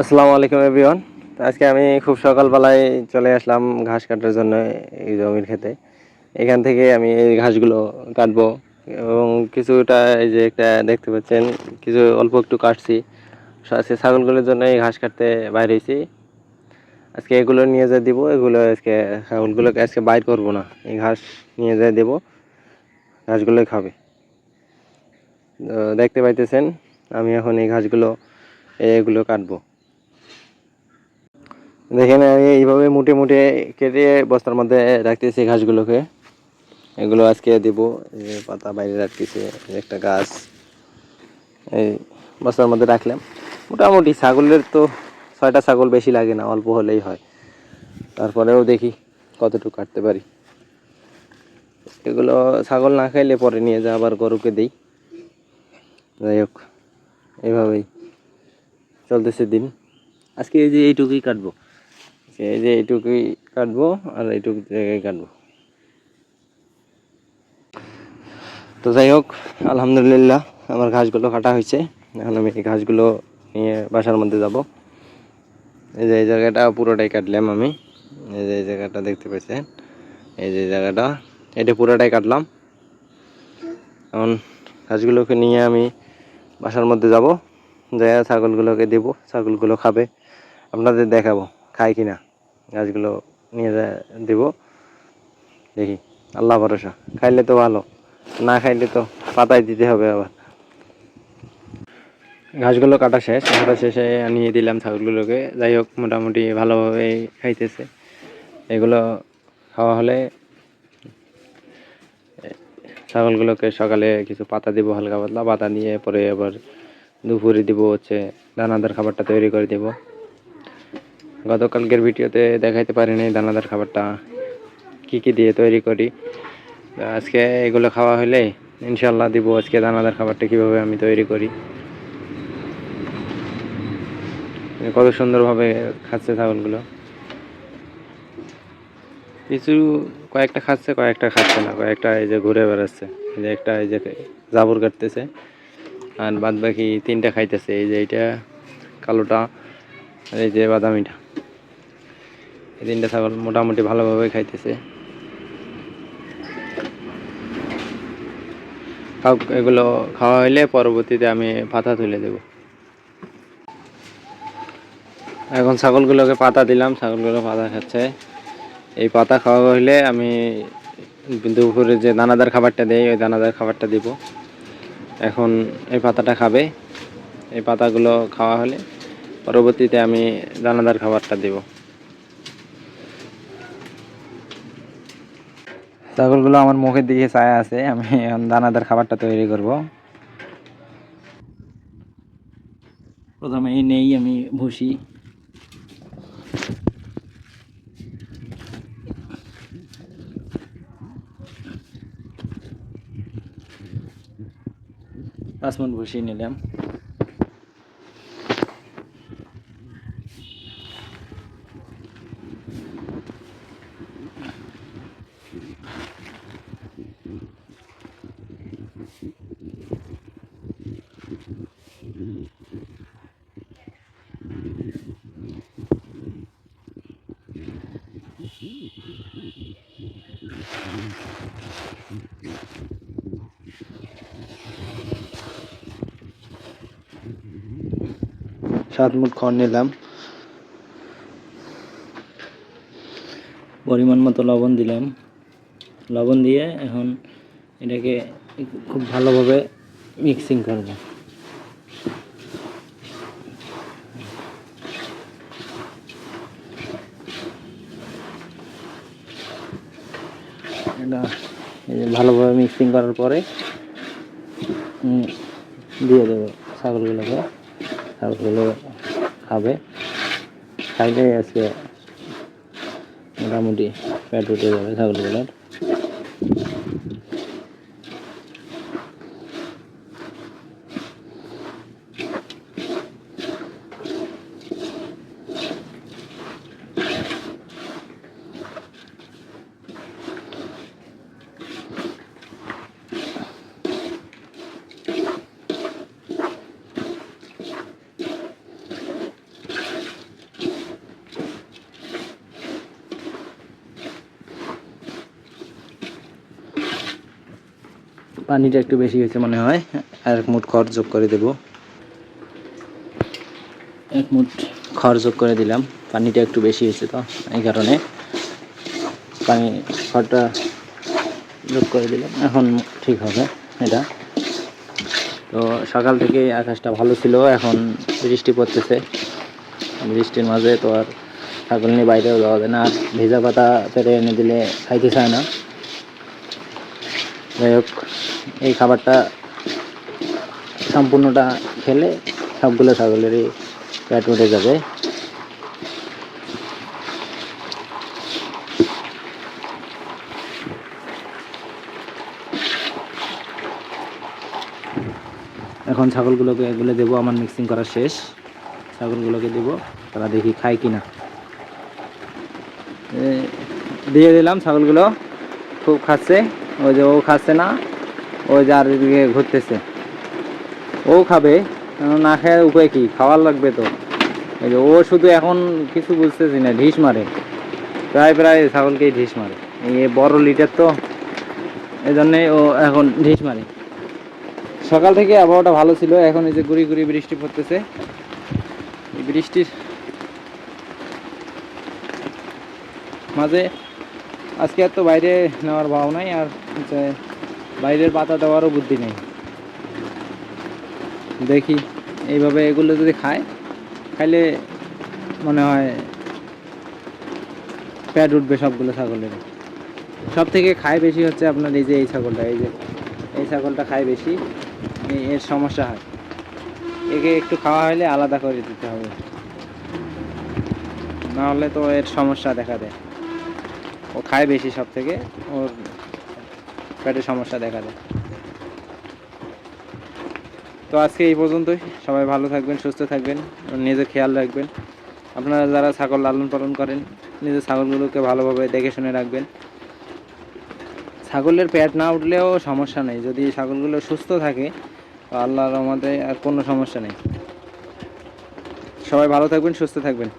আসসালামু আলাইকুম এভরিওয়ান আজকে আমি খুব সকালবেলায় চলে আসলাম ঘাস কাটার জন্য এই জমির খেতে এখান থেকে আমি এই ঘাসগুলো কাটবো এবং কিছুটা এই যে একটা দেখতে পাচ্ছেন, কিছু অল্প একটু কাটছি। আজকে ছাগলগুলোর জন্য এই ঘাস কাটতে বাইরে হয়েছি। আজকে এগুলো নিয়ে যা দিব, এগুলো আজকে ছাগলগুলোকে আজকে বাইর করব না। এই ঘাস নিয়ে যা দেবো, ঘাসগুলোই খাবে। দেখতে পাইতেছেন, আমি এখন এই ঘাসগুলো, এগুলো কাটবো। দেখেন, আমি এইভাবে মুটে মুটে কেটে বস্তার মধ্যে রাখতেছি ঘাসগুলোকে। এগুলো আজকে দেবো পাতা বাইরে রাখতেছি একটা গাছ। এই বস্তার মধ্যে রাখলাম। মোটামুটি ছাগলের তো ছয়টা ছাগল বেশি লাগে না, অল্প হলেই হয়। তারপরেও দেখি কতটুকু কাটতে পারি। এগুলো ছাগল না খাইলে পরে নিয়ে যা, আবার গরুকে দিই। যাই হোক, এইভাবেই চলতেছে দিন। আজকে এই যে এইটুকুই কাটবো। এই যে এইটুকুই কাটবো আর এইটুকু জায়গায় কাটবো। তো যাই হোক, আলহামদুলিল্লাহ আমার ঘাসগুলো কাটা হয়েছে। এখন আমি এই ঘাসগুলো নিয়ে বাসার মধ্যে যাব। এই যে, এই জায়গাটা পুরোটাই কাটলাম আমি। এই যে, এই জায়গাটা দেখতে পাচ্ছেন। এই যে জায়গাটা, এটা পুরোটাই কাটলাম। এখন ঘাসগুলোকে নিয়ে আমি বাসার মধ্যে যাব। যাই ছাগলগুলোকে দেবো, ছাগলগুলো খাবে। আপনাদের দেখাবো, খায় কি না গাছগুলো নিয়ে দেবো। দেখি, আল্লাহ ভরসা। খাইলে তো ভালো, না খাইলে তো পাতায় দিতে হবে আবার। ঘাসগুলো কাটা শেষ, কাটা শেষে নিয়ে দিলাম ছাগলগুলোকে। যাই হোক, মোটামুটি ভালোভাবে খাইতেছে। এগুলো খাওয়া হলে ছাগলগুলোকে সকালে কিছু পাতা দিব, হালকা পাতলা পাতা দিয়ে পরে আবার দুপুরে দিব হচ্ছে দানাদার খাবারটা তৈরি করে দিব। গতকালকের ভিডিওতে দেখাইতে পারিনি দানাদার খাবারটা। কি কি দিয়ে তৈরি করি? আজকে এগুলো খাওয়া হলে ইনশাল্লাহ দিব আজকে দানাদার খাবারটা কীভাবে আমি তৈরি করি। কত সুন্দরভাবে খাচ্ছে ছাগলগুলো। কিছু কয়েকটা খাচ্ছে কয়েকটা খাচ্ছে না, কয়েকটা এই যে ঘুরে বেড়াচ্ছে, এই যে একটা এই যে জাবর কাটতেছে, আর বাদ বাকি তিনটা খাইতেছে, এই যে এইটা, কালোটা, আর এই যে বাদামিটা। তিনটা ছাগল মোটামুটি ভালোভাবে খাইতেছে। এগুলো খাওয়া হইলে পরবর্তীতে আমি পাতা তুলে দেব। এখন ছাগলগুলোকে পাতা দিলাম, ছাগলগুলো পাতা খাচ্ছে। এই পাতা খাওয়া হইলে আমি দুপুরে যে দানাদার খাবারটা দেয় ওই দানাদার খাবারটা দিব। এখন এই পাতাটা খাবে। এই পাতাগুলো খাওয়া হলে পরবর্তীতে আমি দানাদার খাবারটা দেব। ছাগলগুলো আমার মুখের দিকে ছায়া আছে, আমি এখন দানাদার খাবারটা তৈরি করব। প্রথমে নেই, আমি ভুসি। পাঁচ মন ভুসি নিলাম। সাত মুঠ খড় নিলাম। পরিমাণ মতো লবণ দিলাম। লবণ দিয়ে এখন এটাকে খুব ভালোভাবে মিক্সিং করব। ভালোভাবে মিক্সিং করার পরে দিয়ে দেবো ছাগলগুলোকে। ছাগলগুলো খাবে। খাইলেই আজকে মোটামুটি পেট উঠে যাবে ছাগলগুলোর। পানিটা একটু বেশি হয়েছে মনে হয়। আর এক মুঠ খড় যোগ করে দেব। এক মুঠ। খড় যোগ করে দিলাম। পানিটা একটু বেশি হয়েছে তো এই কারণে। পানি খড়টা যোগ করে দিলাম। এখন ঠিক হবে এটা। তো সকাল থেকে আকাশটা ভালো ছিল এখন বৃষ্টি পড়তেছে। বৃষ্টির মাঝে তো আর ছাগল নিয়ে বাইরেও যাওয়া যায় না। আর ভেজা পাতা পেরে এনে দিলে খাইতে চায় না। যাই হোক এই খাবারটা সম্পূর্ণটা খেলে সবগুলো ছাগলেরই পেট উঠে যাবে। এখন ছাগলগুলোকে এগুলো দেবো, আমার মিক্সিং করা শেষ। ছাগলগুলোকে দেবো, তারা দেখি খায় কি না দিয়ে দিলাম ছাগলগুলো, খুব খাচ্ছে। ওই যে ও খাচ্ছে না। ওই যার এদিকে ঘুরতেছে। ও খাবে না খেয়ে উপায় কি? খাওয়ার লাগবে তো। এই যে ও শুধু এখন কিছু বুঝতেছি না, ঢিস মারে। প্রায় প্রায় ছাগলকেই ঢিস মারে। এই বড় লিটার তো এই জন্যে ও এখন ঢিস মারে। সকাল থেকে আবহাওয়াটা ভালো ছিল, এখন এই যে গুড়ি গুড়ি বৃষ্টি পড়তেছে। এই বৃষ্টির মাঝে আজকে আর তো বাইরে নেওয়ার ভাব নাই, আর বাইরের পাতা দেওয়ারও বুদ্ধি নেই। দেখি, এইভাবে এগুলো যদি খায়, খাইলে মনে হয় প্যাট উঠবে সবগুলো ছাগলের। সব থেকে খায় বেশি হচ্ছে আপনার এই যে এই ছাগলটা, এই যে এই ছাগলটা খায় বেশি এর সমস্যা হয়। একে একটু খাওয়া হলে আলাদা করে দিতে হবে। না হলে তো এর সমস্যা দেখা দেয়। ও খায় বেশি সব থেকে ওর পেটে সমস্যা দেখা দেয়। তো আজকে এই পর্যন্তই। সবাই ভালো থাকবেন, সুস্থ থাকবেন, নিজের খেয়াল রাখবেন। আপনারা যারা ছাগল লালন পালন করেন, নিজের ছাগলগুলোকে ভালোভাবে দেখে শুনে রাখবেন। ছাগলের পেট না উঠলেও সমস্যা নেই। যদি ছাগলগুলো সুস্থ থাকে আল্লাহর রহমতে আর কোনো সমস্যা নেই। সবাই ভালো থাকবেন, সুস্থ থাকবেন।